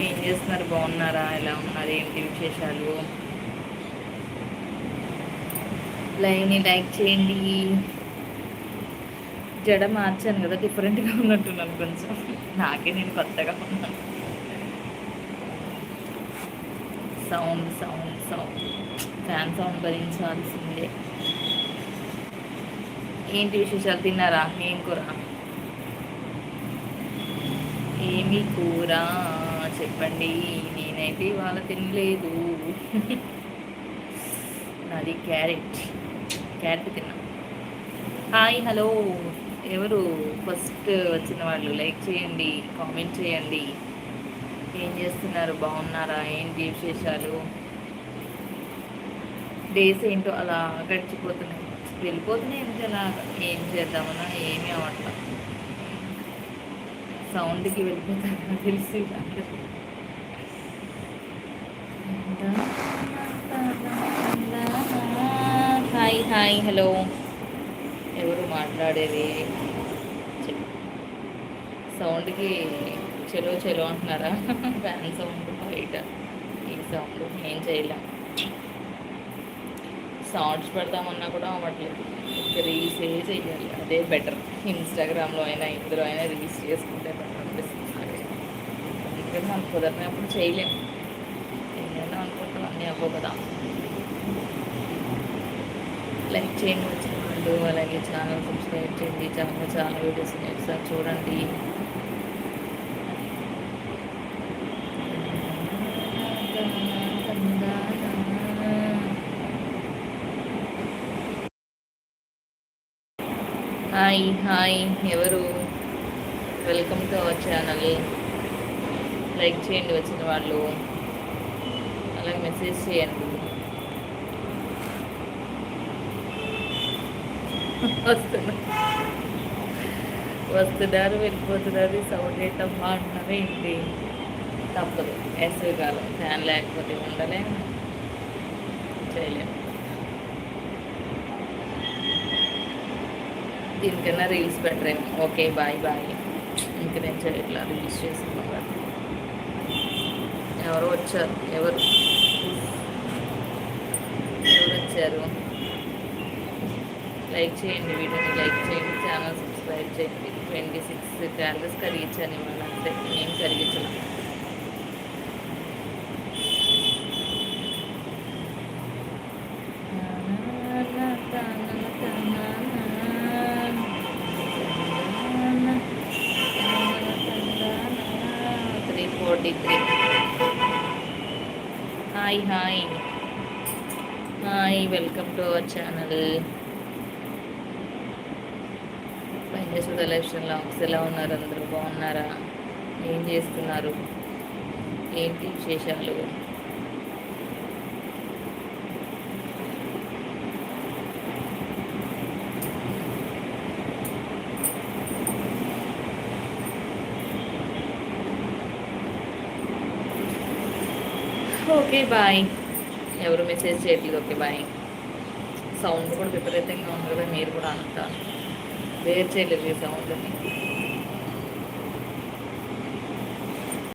ఏం చేస్తున్నారు? బాగున్నారా? ఎలా ఉన్నారు? ఏంటి విశేషాలు? లైవ్ని లైక్ చేయండి. జడ మార్చాను కదా డిఫరెంట్గా ఉన్నట్టున్నాను కొంచెం. నాకే నేను కొత్తగా ఉన్నాను. Sound sound sound. Fan sound భరించాల్సిందే. ఏంటి విశేషాలు? తిన్నారా? ఏం కూర? ఏమి కూర? చెప్పండి నేనైతే ఇవాళ తినలేదు. నాది క్యారెట్ క్యారెట్ తిన్నా. Hi hello. ఎవరు? ఫస్ట్ వచ్చిన వాళ్ళు లైక్ చేయండి కామెంట్ చేయండి. ఏం చేస్తున్నారు? బాగున్నారా? ఏంటి విశేషాలు? డేస్ ఏంటో అలా గడిచిపోతున్నాయి. వెళ్ళిపోతున్నాయి ఏంటి అలా ఏం చేద్దామన్నా? ఏమీ అవ్వట్లా. సౌండ్కి వెళ్ళిపోతారు తెలిసి హాయ్ హాయ్ హలో. ఎవరు మాట్లాడేది? సౌండ్కి చెలో చెలో అంటున్నారా? ఫ్యాన్ సౌండ్ బయట. ఈ సౌండ్ ఏం చేయలేం. షార్ట్స్ పెడతామన్నా కూడా అవ్వట్లేదు రీల్సే చేయాలి అదే బెటర్. ఇన్స్టాగ్రామ్లో అయినా ఇందులో అయినా రీల్స్ చేసుకుంటే బెటర్ అనిపిస్తుంది. ఎందుకంటే మనం కుదరినప్పుడు చేయలేము ఏమైనా అనుకుంటాం అన్నీ అవ్వవు కదా. లైక్ చేయండి వచ్చిన వాళ్ళు అలాగే ఛానల్ సబ్స్క్రైబ్ చేయండి. ఛానల్ చాలా వీడియోస్ నేర్చుకుని చూడండి. హాయ్ హాయ్ ఎవరు? Welcome to our channel like చేయండి వచ్చిన వాళ్ళు. అలాగే మెసేజ్ చేయండి. వస్తున్నా. వస్తున్నారు వెళ్ళిపోతున్నారు సౌండ్ ఏంటమ్మా అంటున్నారు ఏంటి? తప్పదు. వేసవి కాలం ఫ్యాన్ లేకపోతే ఉండలేము. చేయలేము. దీనికన్నా రీల్స్ పెట్టరేమో ఓకే బాయ్ బాయ్ ఇంక నేను చేయట్లా రీల్స్ చేసుకున్నాను ఎవరు వచ్చారు ఎవరు? ఎవరు వచ్చారు? లైక్ చేయండి వీడియోని లైక్ చేయండి ఛానల్ సబ్స్క్రైబ్ చేయండి. ట్వంటీ సిక్స్ క్యాలరీస్ కరిగించాను ఇవాళ. అంతే ఏం కరిగించను. Three hi hi. Hi welcome to our channel. పైన ఎలక్షన్ లాక్స్ ఎలా ఉన్నారు? అందరూ బాగున్నారా? ఏం చేస్తున్నారు? ఏంటి విశేషాలు? ఓకే బాయ్ ఎవరు మెసేజ్ చేయట్లేదు. ఓకే బాయ్ సౌండ్ కూడా విపరీతంగా ఉంది కదా మీరు కూడా అంత. వేరు చేయలేదు ఈ సౌండ్ని